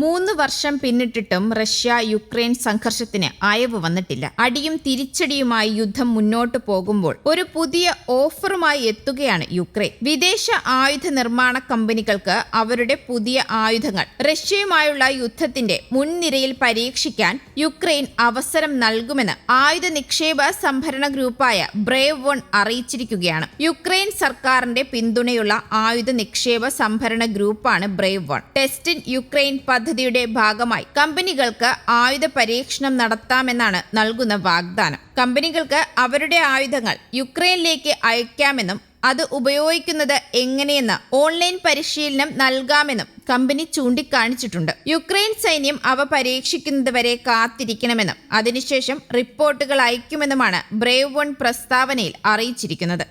മൂന്ന് വർഷം പിന്നിട്ടിട്ടും റഷ്യ യുക്രൈൻ സംഘർഷത്തിന് അയവ് വന്നിട്ടില്ല. അടിയും തിരിച്ചടിയുമായി യുദ്ധം മുന്നോട്ട് പോകുമ്പോൾ ഒരു പുതിയ ഓഫറുമായി എത്തുകയാണ് യുക്രൈൻ. വിദേശ ആയുധ നിർമ്മാണ കമ്പനികൾക്ക് അവരുടെ പുതിയ ആയുധങ്ങൾ റഷ്യയുമായുള്ള യുദ്ധത്തിന്റെ മുൻനിരയിൽ പരീക്ഷിക്കാൻ യുക്രൈൻ അവസരം നൽകുമെന്ന് ആയുധ നിക്ഷേപ സംഭരണ ഗ്രൂപ്പായ ബ്രേവ് വൺ അറിയിച്ചിരിക്കുകയാണ്. യുക്രൈൻ സർക്കാരിന്റെ പിന്തുണയുള്ള ആയുധ നിക്ഷേപ സംഭരണ ഗ്രൂപ്പാണ് brave one. Test in Ukraine Ukraine പദ്ധതിയുടെ ഭാഗമായി കമ്പനികൾക്ക് ആയുധ പരീക്ഷണം നടത്താമെന്നാണ് നൽകുന്ന വാഗ്ദാനം. കമ്പനികൾക്ക് അവരുടെ ആയുധങ്ങൾ യുക്രൈനിലേക്ക് അയക്കാമെന്നും അത് ഉപയോഗിക്കുന്നത് എങ്ങനെയെന്ന് ഓൺലൈൻ പരിശീലനം നൽകാമെന്നും കമ്പനി ചൂണ്ടിക്കാണിച്ചിട്ടുണ്ട്. യുക്രൈൻ സൈന്യം അവ പരീക്ഷിക്കുന്നതുവരെ കാത്തിരിക്കണമെന്നും അതിനുശേഷം റിപ്പോർട്ടുകൾ അയക്കുമെന്നുമാണ് ബ്രേവ് വൺ പ്രസ്താവനയിൽ അറിയിച്ചിരിക്കുന്നത്.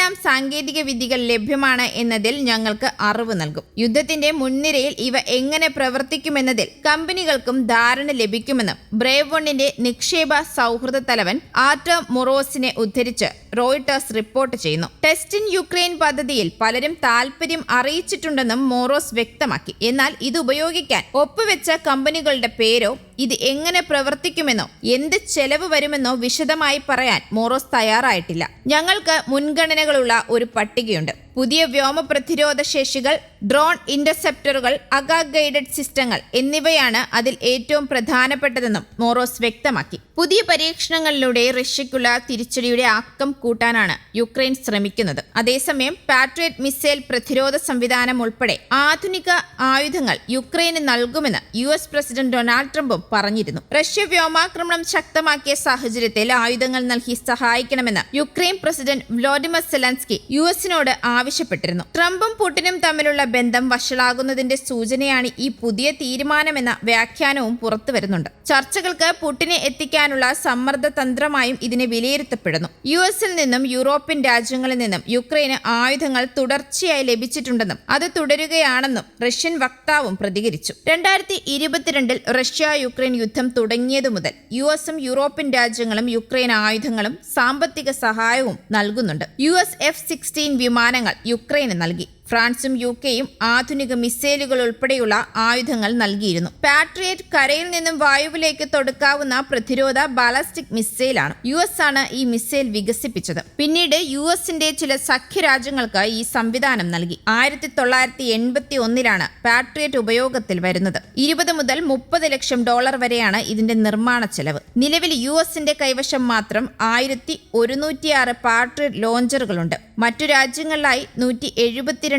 എന്തെല്ലാം സാങ്കേതിക വിദ്യകൾ ലഭ്യമാണ് എന്നതിൽ ഞങ്ങൾക്ക് അറിവ് നൽകും. യുദ്ധത്തിന്റെ മുൻനിരയിൽ ഇവ എങ്ങനെ പ്രവർത്തിക്കുമെന്നതിൽ കമ്പനികൾക്കും ധാരണ ലഭിക്കുമെന്നും ബ്രേവ് വണ്ണിന്റെ നിക്ഷേപ സൗഹൃദ തലവൻ ആർട്ടോ മൊറോസിനെ ഉദ്ധരിച്ച് റോയിട്ടേഴ്സ് റിപ്പോർട്ട് ചെയ്യുന്നു. ടെസ്റ്റ് ഇൻ യുക്രൈൻ പദ്ധതിയിൽ പലരും താൽപര്യം അറിയിച്ചിട്ടുണ്ടെന്നും മോറോസ് വ്യക്തമാക്കി. എന്നാൽ ഇത് ഉപയോഗിക്കാൻ ഒപ്പുവെച്ച കമ്പനികളുടെ പേരോ ഇത് എങ്ങനെ പ്രവർത്തിക്കുമെന്നോ എന്ത് ചെലവ് വരുമെന്നോ വിശദമായി പറയാൻ മോറോസ് തയ്യാറായിട്ടില്ല. ഞങ്ങൾക്ക് മുൻഗണനകളുള്ള ഒരു പട്ടികയുണ്ട്. പുതിയ വ്യോമ പ്രതിരോധ ശേഷികൾ ഡ്രോൺ ഇന്റർസെപ്റ്ററുകൾ അഗ ഗൈഡഡ് സിസ്റ്റങ്ങൾ എന്നിവയാണ് അതിൽ ഏറ്റവും പ്രധാനപ്പെട്ടതെന്നും മോറോസ് വ്യക്തമാക്കി. പുതിയ പരീക്ഷണങ്ങളിലൂടെ റഷ്യയ്ക്കുള്ള തിരിച്ചടിയുടെ ആക്കം കൂട്ടാനാണ് യുക്രൈൻ ശ്രമിക്കുന്നത്. അതേസമയം പാട്രിയറ്റ് മിസൈൽ പ്രതിരോധ സംവിധാനം ഉൾപ്പെടെ ആധുനിക ആയുധങ്ങൾ യുക്രൈന് നൽകുമെന്ന് യു എസ് പ്രസിഡന്റ് ഡൊണാൾഡ് ട്രംപും പറഞ്ഞിരുന്നു. റഷ്യ വ്യോമാക്രമണം ശക്തമാക്കിയ സാഹചര്യത്തിൽ ആയുധങ്ങൾ നൽകി സഹായിക്കണമെന്ന് Ukraine president Volodymyr Zelensky U എസിനോട് ആവശ്യപ്പെട്ടിരുന്നു. ട്രംപും പുടിനും തമ്മിലുള്ള ബന്ധം വഷളാകുന്നതിന്റെ സൂചനയാണ് ഈ പുതിയ തീരുമാനമെന്ന വ്യാഖ്യാനവും പുറത്തുവരുന്നുണ്ട് ചർച്ചകൾക്ക് പുട്ടിനെ എത്തിക്കാനുള്ള സമ്മർദ്ദ തന്ത്രമായും ഇതിനെ വിലയിരുത്തപ്പെടുന്നു. യു എസിൽ നിന്നും യൂറോപ്യൻ രാജ്യങ്ങളിൽ നിന്നും യുക്രൈന് ആയുധങ്ങൾ തുടർച്ചയായി ലഭിച്ചിട്ടുണ്ടെന്നും അത് തുടരുകയാണെന്നും റഷ്യൻ വക്താവും പ്രതികരിച്ചു. രണ്ടായിരത്തി ഇരുപത്തിരണ്ടിൽ റഷ്യ യുക്രൈൻ യുദ്ധം തുടങ്ങിയതു മുതൽ യു എസും യൂറോപ്യൻ രാജ്യങ്ങളും യുക്രൈൻ ആയുധങ്ങളും സാമ്പത്തിക സഹായവും നൽകുന്നുണ്ട്. യു എസ് എഫ് സിക്സ്റ്റീൻ വിമാനങ്ങൾ യുക്രൈന് നൽകി. ഫ്രാൻസും യു കെയും ആധുനിക മിസൈലുകൾ ഉൾപ്പെടെയുള്ള ആയുധങ്ങൾ നൽകിയിരുന്നു. പാട്രിയറ്റ് കരയിൽ നിന്നും വായുവിലേക്ക് തൊടുക്കാവുന്ന പ്രതിരോധ ബാലാസ്റ്റിക് മിസൈലാണ് യു എസ് ആണ് ഈ മിസൈൽ വികസിപ്പിച്ചത്. പിന്നീട് യു എസിന്റെ ചില സഖ്യരാജ്യങ്ങൾക്ക് ഈ സംവിധാനം നൽകി. ആയിരത്തി തൊള്ളായിരത്തി എൺപത്തി ഒന്നിലാണ് പാട്രിയറ്റ് ഉപയോഗത്തിൽ വരുന്നത്. ഇരുപത് മുതൽ മുപ്പത് ലക്ഷം ഡോളർ വരെയാണ് ഇതിന്റെ നിർമ്മാണ ചെലവ്. നിലവിൽ യു എസിന്റെ കൈവശം മാത്രം ആയിരത്തി ഒരുന്നൂറ്റിയാറ് പാട്രിയറ്റ് ലോഞ്ചറുകളുണ്ട്. മറ്റു രാജ്യങ്ങളിലായി നൂറ്റി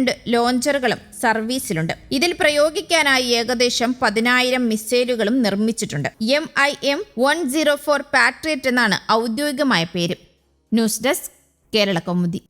എഴുപത്തിരണ്ട് ലോഞ്ചറുകളും സർവീസിലുണ്ട്. ഇതിൽ പ്രയോഗിക്കാനായി ഏകദേശം പതിനായിരം മിസൈലുകളും നിർമ്മിച്ചിട്ടുണ്ട്. M I M one zero four Patriot എന്നാണ് ഔദ്യോഗികമായ പേര്. News desk Kerala Kaumudi.